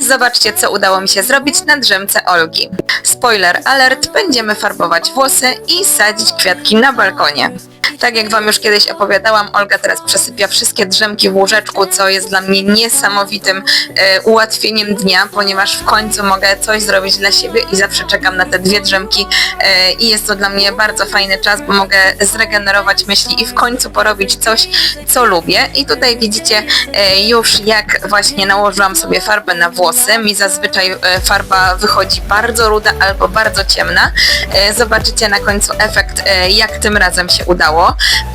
Zobaczcie, co udało mi się zrobić na drzemce Olgi. Spoiler alert, będziemy farbować włosy i sadzić kwiatki na balkonie. Tak jak Wam już kiedyś opowiadałam, Olga teraz przesypia wszystkie drzemki w łóżeczku, co jest dla mnie niesamowitym e, ułatwieniem dnia, ponieważ w końcu mogę coś zrobić dla siebie i zawsze czekam na te dwie drzemki e, i jest to dla mnie bardzo fajny czas, bo mogę zregenerować myśli i w końcu porobić coś, co lubię. I tutaj widzicie e, już jak właśnie nałożyłam sobie farbę na włosy. Mi zazwyczaj e, farba wychodzi bardzo ruda albo bardzo ciemna. E, Zobaczycie na końcu efekt, e, jak tym razem się udało.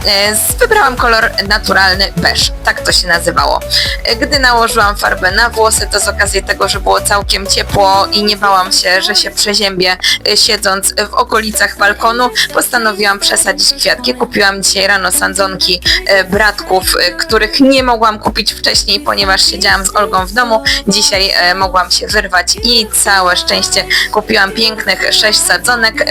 E, Wybrałam kolor naturalny beż, tak to się nazywało. E, Gdy nałożyłam farbę na włosy, to z okazji tego, że było całkiem ciepło i nie bałam się, że się przeziębię e, siedząc w okolicach balkonu, postanowiłam przesadzić kwiatki. Kupiłam dzisiaj rano sadzonki bratków, których nie mogłam kupić wcześniej, ponieważ siedziałam z Olgą w domu. Dzisiaj mogłam się wyrwać i całe szczęście kupiłam pięknych sześć sadzonek.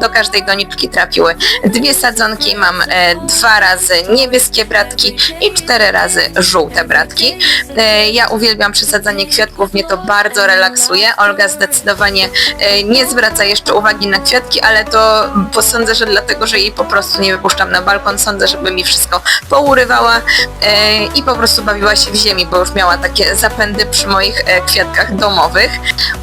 Do każdej doniczki trafiły dwie sadzonki. Mam e, dwa razy niebieskie bratki i cztery razy żółte bratki. E, Ja uwielbiam przesadzanie kwiatków, mnie to bardzo relaksuje. Olga zdecydowanie e, nie zwraca jeszcze uwagi na kwiatki, ale to posądzę, że dlatego, że jej po prostu nie wypuszczam na balkon. Sądzę, żeby mi wszystko pourywała i po prostu bawiła się w ziemi, bo już miała takie zapędy przy moich kwiatkach domowych.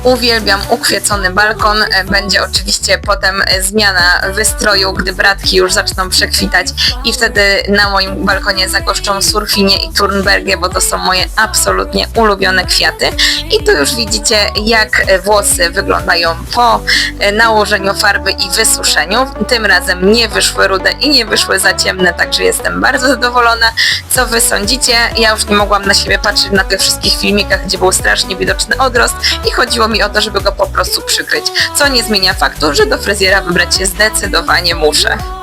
Uwielbiam ukwiecony balkon. Będzie oczywiście potem zmiana wystroju, gdy bratki już zaczną przekwitać i wtedy na moim balkonie zagoszczą surfinie i turnbergie, bo to są moje absolutnie ulubione kwiaty. I tu już widzicie, jak włosy wyglądają po e, nałożeniu farby i wysuszeniu. Tym razem nie wyszły rude i nie wyszły za ciemne, także jestem bardzo zadowolona. Co wy sądzicie? Ja już nie mogłam na siebie patrzeć na tych wszystkich filmikach, gdzie był strasznie widoczny odrost i chodziło mi o to, żeby go po prostu przykryć. Co nie zmienia faktu, że do fryzjera wybrać się zdecydowanie muszę.